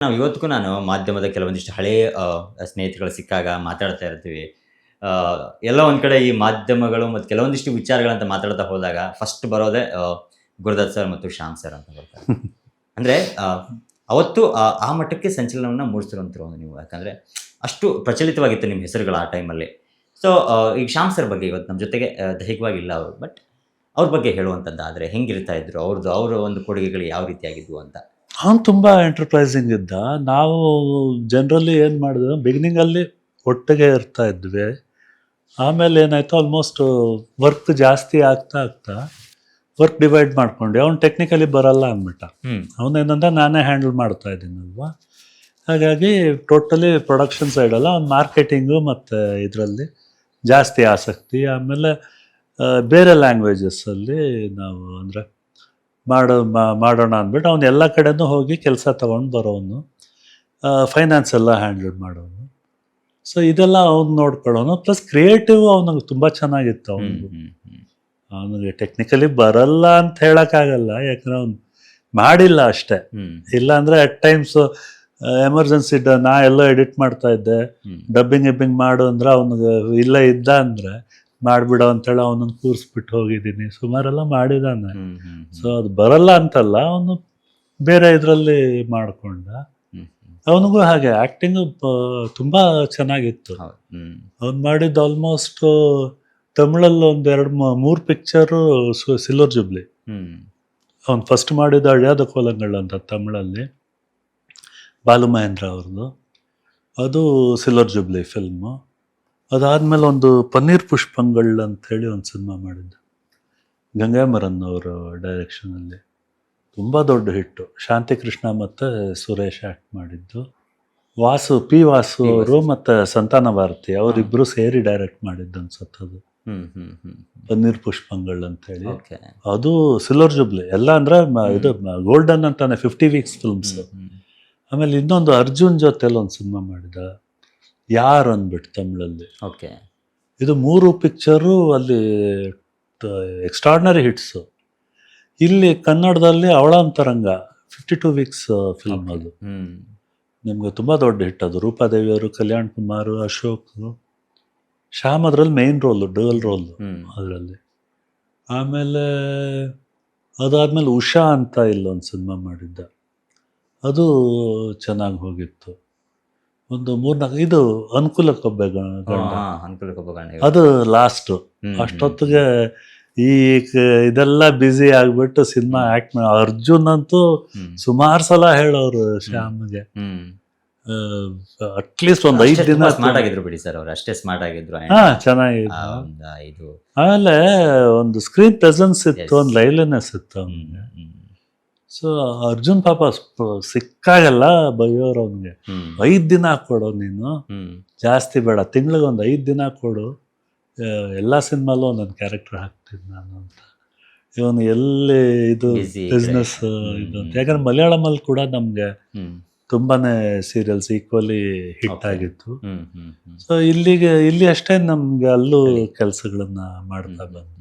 ನಾವು ಇವತ್ತಿಗೂ ನಾನು ಮಾಧ್ಯಮದ ಕೆಲವೊಂದಿಷ್ಟು ಹಳೆಯ ಸ್ನೇಹಿತರುಗಳು ಸಿಕ್ಕಾಗ ಮಾತಾಡ್ತಾ ಇರ್ತೀವಿ. ಎಲ್ಲ ಒಂದು ಕಡೆ ಈ ಮಾಧ್ಯಮಗಳು ಮತ್ತು ಕೆಲವೊಂದಿಷ್ಟು ವಿಚಾರಗಳಂತ ಮಾತಾಡ್ತಾ ಹೋದಾಗ ಫಸ್ಟ್ ಬರೋದೇ ಗುರುದತ್ ಸರ್ ಮತ್ತು ಶ್ಯಾಮ್ ಸರ್ ಅಂತ ಬರ್ತಾರೆ ಅಂದರೆ ಅವತ್ತು ಆ- ಮಟ್ಟಕ್ಕೆ ಸಂಚಲನವನ್ನು ಮೂಡಿಸಿರುವಂಥರು ನೀವು. ಯಾಕಂದರೆ ಅಷ್ಟು ಪ್ರಚಲಿತವಾಗಿತ್ತು ನಿಮ್ಮ ಹೆಸರುಗಳು ಆ ಟೈಮಲ್ಲಿ ಸೊ ಈಗ ಶ್ಯಾಮ್ ಸರ್ ಬಗ್ಗೆ ಇವತ್ತು ನಮ್ಮ ಜೊತೆಗೆ ದೈಹಿಕವಾಗಿಲ್ಲ ಅವರು ಬಟ್ ಅವ್ರ ಬಗ್ಗೆ ಹೇಳುವಂಥದ್ದಾದರೆ ಹೆಂಗಿರ್ತಾ ಇದ್ರು? ಅವ್ರದ್ದು ಅವರ ಒಂದು ಕೊಡುಗೆಗಳು ಯಾವ ರೀತಿಯಾಗಿದ್ವು ಅಂತ. ಅವನು ತುಂಬ ಎಂಟರ್ಪ್ರೈಸಿಂಗ್ ಇದ್ದ. ನಾವು ಜನರಲಿ ಏನು ಮಾಡಿದ್ವಿ ಬಿಗಿನಿಂಗಲ್ಲಿ ಒಟ್ಟಿಗೆ ಇರ್ತಾ ಇದ್ವಿ. ಆಮೇಲೆ ಏನಾಯ್ತು ಆಲ್ಮೋಸ್ಟ್ ವರ್ಕ್ ಜಾಸ್ತಿ ಆಗ್ತಾ ಆಗ್ತಾ ವರ್ಕ್ ಡಿವೈಡ್ ಮಾಡ್ಕೊಂಡು ಅವ್ನು ಟೆಕ್ನಿಕಲಿ ಬರಲ್ಲ ಅಂದ್ಬಿಟ್ಟ. ಅವನೇನಂದ್ರೆ ನಾನೇ ಹ್ಯಾಂಡಲ್ ಮಾಡ್ತಾ ಇದ್ದೀನಲ್ವಾ? ಹಾಗಾಗಿ ಟೋಟಲಿ ಪ್ರೊಡಕ್ಷನ್ ಸೈಡಲ್ಲ ಅವ್ನು ಮಾರ್ಕೆಟಿಂಗು ಮತ್ತು ಇದರಲ್ಲಿ ಜಾಸ್ತಿ ಆಸಕ್ತಿ. ಆಮೇಲೆ ಬೇರೆ ಲ್ಯಾಂಗ್ವೇಜಸ್ಸಲ್ಲಿ ನಾವು ಅಂದರೆ ಮಾಡೋ ಮಾಡೋಣ ಅಂದ್ಬಿಟ್ಟು ಅವನು ಎಲ್ಲ ಕಡೆನೂ ಹೋಗಿ ಕೆಲಸ ತೊಗೊಂಡು ಬರೋನು. ಫೈನಾನ್ಸ್ ಎಲ್ಲ ಹ್ಯಾಂಡಲ್ ಮಾಡೋನು. ಸೊ ಇದೆಲ್ಲ ಅವ್ನು ನೋಡ್ಕೊಳ್ಳೋನು. ಪ್ಲಸ್ ಕ್ರಿಯೇಟಿವ್ ಅವನಿಗೆ ತುಂಬ ಚೆನ್ನಾಗಿತ್ತು ಅವನಿಗೆ. ಅವನಿಗೆ ಟೆಕ್ನಿಕಲಿ ಬರಲ್ಲ ಅಂತ ಹೇಳೋಕ್ಕಾಗಲ್ಲ. ಯಾಕಂದ್ರೆ ಅವ್ನು ಮಾಡಿಲ್ಲ ಅಷ್ಟೇ. ಇಲ್ಲ ಅಂದ್ರೆ ಅಟ್ ಟೈಮ್ಸ್ ಎಮರ್ಜೆನ್ಸಿ ನಾ ಎಲ್ಲೋ ಎಡಿಟ್ ಮಾಡ್ತಾ ಇದ್ದೆ. ಡಬ್ಬಿಂಗ್ ಗಿಬ್ಬಿಂಗ್ ಮಾಡು ಅಂದ್ರೆ ಅವನಿಗೆ ಇಲ್ಲ ಇದ್ದ ಅಂದ್ರೆ ಮಾಡಿಬಿಡೋ ಅಂತೇಳಿ ಅವನನ್ನು ಕೂರಿಸ್ಬಿಟ್ಟು ಹೋಗಿದ್ದೀನಿ. ಸುಮಾರೆಲ್ಲ ಮಾಡಿದಾನೆ. ಸೊ ಅದು ಬರಲ್ಲ ಅಂತಲ್ಲ ಅವನು ಬೇರೆ ಇದರಲ್ಲಿ ಮಾಡಿಕೊಂಡ. ಅವನಿಗೂ ಹಾಗೆ ಆ್ಯಕ್ಟಿಂಗು ತುಂಬ ಚೆನ್ನಾಗಿತ್ತು. ಅವ್ನು ಮಾಡಿದ್ದು ಆಲ್ಮೋಸ್ಟ್ ತಮಿಳಲ್ಲಿ ಒಂದು ಎರಡು ಮೂರು ಪಿಕ್ಚರು ಸಿಲ್ವರ್ ಜುಬ್ಲಿ ಅವ್ನು ಫಸ್ಟ್ ಮಾಡಿದ ಅಳಿಯಾದ ಕೋಲಂಗಳ ಅಂತ ತಮಿಳಲ್ಲಿ ಬಾಲು ಮಹೇಂದ್ರ ಅವ್ರದ್ದು ಅದು ಸಿಲ್ವರ್ ಜುಬ್ಲಿ ಫಿಲ್ಮು ಅದಾದಮೇಲೆ ಒಂದು ಪನ್ನೀರ್ ಪುಷ್ಪಂಗಳ್ ಹೇಳಿ ಒಂದು ಸಿನಿಮಾ ಮಾಡಿದ್ದು. ಗಂಗಾಮರನ್ ಅವರ ಡೈರೆಕ್ಷನಲ್ಲಿ ತುಂಬ ದೊಡ್ಡ ಹಿಟ್ಟು. ಶಾಂತಿ ಕೃಷ್ಣ ಮತ್ತು ಸುರೇಶ್ ಆ್ಯಕ್ಟ್ ಮಾಡಿದ್ದು. ವಾಸು ಪಿ ವಾಸು. ಅವರು ಮತ್ತು ಸಂತಾನ ಭಾರತಿ ಅವರಿಬ್ಬರು ಸೇರಿ ಡೈರೆಕ್ಟ್ ಮಾಡಿದ್ದು ಅನ್ಸುತ್ತೆ ಅದು ಹ್ಮ್, ಹ್ಮ್, ಹ್ಮ್. ಪನ್ನೀರ್ ಪುಷ್ಪಂಗಳ್ ಅಂತ ಹೇಳಿ Okay. ಅದು ಸಿಲ್ವರ್ ಜುಬ್ಲಿ ಎಲ್ಲ ಅಂದ್ರೆ ಇದು ಗೋಲ್ಡನ್ ಅಂತಾನೆ ಫಿಫ್ಟಿ ವೀಕ್ಸ್ ಫಿಲ್ಮ್ಸ್. ಆಮೇಲೆ ಇನ್ನೊಂದು ಅರ್ಜುನ್ ಜೊತೆ ಒಂದು ಸಿನಿಮಾ ಮಾಡಿದ. ಯಾರ್ ಅಂದ್ಬಿಟ್ಟು ತಮಿಳಲ್ಲಿ. ಓಕೆ. ಇದು ಮೂರು ಪಿಕ್ಚರು ಅಲ್ಲಿ ಎಕ್ಸ್ಟ್ರಾರ್ನರಿ ಹಿಟ್ಸು ಇಲ್ಲಿ ಕನ್ನಡದಲ್ಲಿ ಅವಳ ಅಂತರಂಗ ಫಿಫ್ಟಿ ಟೂ ವೀಕ್ಸ್ ಫಿಲ್ಮ್ ಅದು. ನಿಮಗೆ ತುಂಬ ದೊಡ್ಡ ಹಿಟ್ ಅದು. ರೂಪಾದೇವಿ ಅವರು ಕಲ್ಯಾಣ್ ಕುಮಾರ್ ಅಶೋಕ್ ಶ್ಯಾಮ್ ಅದರಲ್ಲಿ ಮೇನ್ ರೋಲ್ ಡಬಲ್ ರೋಲ್ ಅದರಲ್ಲಿ. ಆಮೇಲೆ ಅದಾದಮೇಲೆ ಉಷಾ ಅಂತ ಇಲ್ಲೊಂದು ಸಿನಿಮಾ ಮಾಡಿದ್ದ. ಅದು ಚೆನ್ನಾಗಿ ಹೋಗಿತ್ತು. ಒಂದು ಮೂರ್ನಾಲ್ಕು ಇದು ಅನುಕೂಲ ಕೊಬ್ಬೆ ಗಂಡ. ಗಂಡ. ಅದು ಲಾಸ್ಟ್ ಅಷ್ಟೊತ್ತಿಗೆ ಈ ಇದೆಲ್ಲ ಬ್ಯುಸಿ ಆಗ್ಬಿಟ್ಟು ಸಿನಿಮಾ ಆಕ್ಟ್ ಮಾಡಿ ಅರ್ಜುನ್ ಅಂತೂ ಸುಮಾರು ಸಲ ಹೇಳೋರು ಶ್ಯಾಮ್ಗೆ. ಅಟ್ಲೀಸ್ಟ್ ಒಂದು ಐದು ದಿನ ಸ್ಮಾರ್ಟ್ ಆಗಿದ್ರು ಬಿಡಿ ಸರ್ ಅವ್ರು ಅಷ್ಟೇ ಸ್ಮಾರ್ಟ್ ಆಗಿದ್ರು ಹಾ ಚೆನ್ನಾಗಿದೆ ಒಂದು ಇದು ಆಮೇಲೆ ಒಂದು ಸ್ಕ್ರೀನ್ ಪ್ರೆಸೆನ್ಸ್ ಇತ್ತು. ಒಂದು ಲೈವ್ಲಿನೆಸ್ ಇತ್ತು ಅವನಿಗೆ. ಸೊ ಅರ್ಜುನ್ ಪಾಪ ಸಿಕ್ಕಾಗಲ್ಲ ಬೈಯೋರು ಅವನಿಗೆ. ಐದು ದಿನ ಕೊಡು ನೀನು. ಜಾಸ್ತಿ ಬೇಡ. ತಿಂಗಳಿಗೆ ಒಂದು ಐದು ದಿನ ಕೊಡು. ಎಲ್ಲಾ ಸಿನಿಮಾಲು ಒಂದೊಂದು ಕ್ಯಾರೆಕ್ಟರ್ ಹಾಕ್ತೀನಿ ನಾನು ಅಂತ. ಇವನು ಎಲ್ಲಿ ಇದು ಬಿಸ್ನೆಸ್. ಇದು ಅಂತ ಮಲಯಾಳಂ ಯಾಕಂದ್ರೆ ಮಲಯಾಳಮಲ್ಲಿ ಕೂಡ ನಮಗೆ ತುಂಬಾನೇ ಸೀರಿಯಲ್ಸ್ ಈಕ್ವಲಿ ಹಿಟ್. ಆಗಿತ್ತು. ಸೊ ಇಲ್ಲಿಗೆ ಇಲ್ಲಿ ಅಷ್ಟೇ ನಮ್ಗೆ ಅಲ್ಲೂ ಅಲ್ಲಿ. ಕೆಲಸಗಳನ್ನ ಮಾಡ್ತಾ ಬಂದು